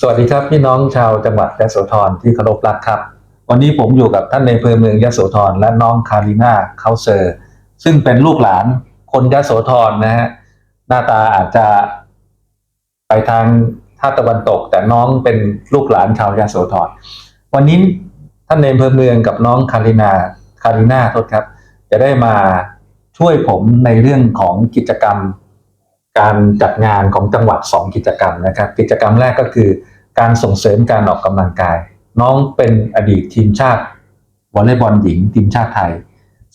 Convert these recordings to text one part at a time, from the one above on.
สวัสดีครับพี่น้องชาวจังหวัดยะโสธรที่เคารพรักครับ วันนี้ผมอยู่กับท่านในอำเภอเมืองยะโสธรและน้องคาริน่าเคาเซอร์ ซึ่งเป็นลูกหลานคนยะโสธรนะฮะหน้าตาอาจจะไปทางท่าตะวันตก แต่น้องเป็นลูกหลานชาวยะโสธรวันนี้ท่านในอำเภอเมืองกับน้องคารินาคาริน่าโทษครับ จะได้มาช่วยผมในเรื่องของกิจกรรม การจัดงานของจังหวัด 2 กิจกรรมนะครับ กิจกรรมแรกก็คือการส่งเสริมการออกกำลังกาย น้องเป็นอดีตทีมชาติวอลเลย์บอลหญิง ทีมชาติไทย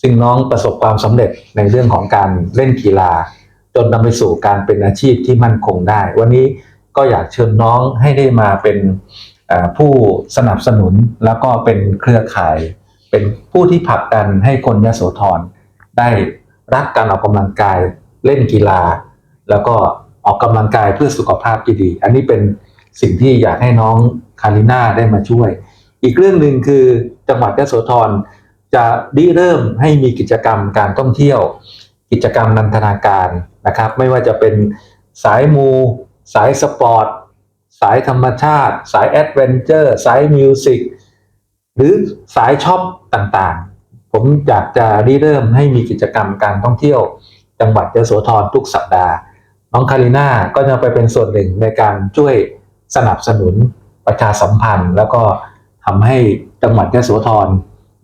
ซึ่งน้องประสบความสำเร็จในเรื่องของการเล่นกีฬา จนนำไปสู่การเป็นอาชีพที่มั่นคงได้ วันนี้ก็อยากเชิญน้องให้ได้มาเป็นผู้สนับสนุนแล้วก็เป็นเครือข่าย เป็นผู้ที่ผลักดันให้คนยโสธรได้รักการออกกำลังกายเล่นกีฬา แล้วก็ออกกำลังกายเพื่อสุขภาพที่ดี อันนี้เป็นสิ่งที่อยากให้น้องคาริน่าได้มาช่วย อีกเรื่องหนึ่งคือจังหวัดยะโสธรจะริเริ่มให้มีกิจกรรมการท่องเที่ยว กิจกรรมนันทนาการนะครับ ไม่ว่าจะเป็นสายมู สายสปอร์ต สายธรรมชาติ สายแอดเวนเจอร์ สายมิวสิกหรือสายช็อปต่างๆ ผมอยากจะริเริ่มให้มีกิจกรรมการท่องเที่ยว จังหวัดยะโสธรทุกสัปดาห์ น้องคาริน่าก็จะไปเป็นส่วนหนึ่งในการช่วยสนับสนุนประชาสัมพันธ์ แล้วก็ทำให้จังหวัดยโสธร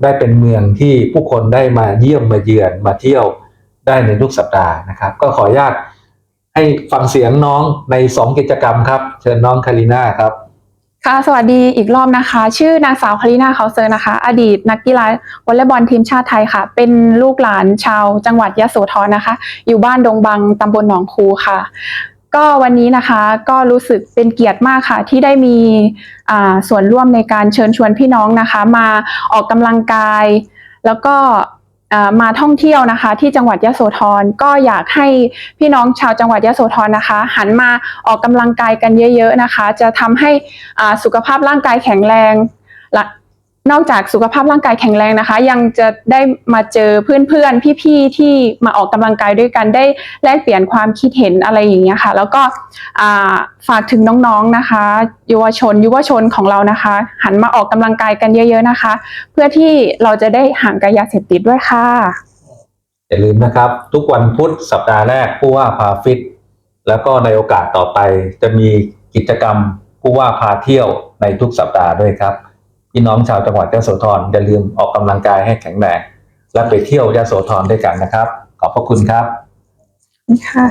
ได้เป็นเมืองที่ผู้คนได้มาเยี่ยมมาเยือนมาเที่ยวได้ในทุกสัปดาห์นะครับ ก็ขออนุญาตให้ฟังเสียงน้องใน 2 กิจกรรมครับ เชิญน้องคาริน่าครับ ค่ะ สวัสดีอีกรอบนะคะ ชื่อนางสาวคารินาเคาเซอร์นะคะ อดีตนักกีฬาวอลเลย์บอลทีมชาติไทยค่ะ เป็นลูกหลานชาวจังหวัดยะโสธรนะคะ อยู่บ้านดงบังตำบลหนองคูค่ะ ก็วันนี้นะคะก็รู้สึกเป็นเกียรติมากค่ะ ที่ได้มีอ่าส่วนร่วมในการเชิญชวนพี่น้องนะคะ มาออกกำลังกาย แล้วก็ มาท่องเที่ยวนะคะ ที่จังหวัดยะโสธรก็อยากให้พี่น้องชาวจังหวัดยะโสธรนะคะ หันมาออกกำลังกายกันเยอะ ๆนะคะ จะทำให้สุขภาพร่างกายแข็งแรงและ นอกจากสุขภาพร่างกายแข็งแรงนะคะ ยังจะได้มาเจอเพื่อนๆ พี่ๆ ที่มาออกกำลังกายด้วยกันได้แลกเปลี่ยนความคิดเห็นอะไรอย่างเงี้ยค่ะ แล้วก็ฝากถึงน้องๆนะคะเยาวชนยุวชนของเรานะคะ หันมาออกกำลังกายกันเยอะ ๆนะคะ เพื่อที่เราจะได้ห่างไกลยาเสพติดด้วยค่ะอย่าลืมนะครับ ทุกวันพุธสัปดาห์แรกผู้ว่าพาฟิต แล้วก็ในโอกาสต่อไปจะมีกิจกรรมผู้ว่าพาเที่ยวในทุกสัปดาห์ด้วยครับ พี่น้องชาวจังหวัดยโสธรอย่าลืมออกกำลังกายให้แข็งแรงและไปเที่ยวยโสธรด้วยกันนะครับ ขอบพระคุณครับค่ะ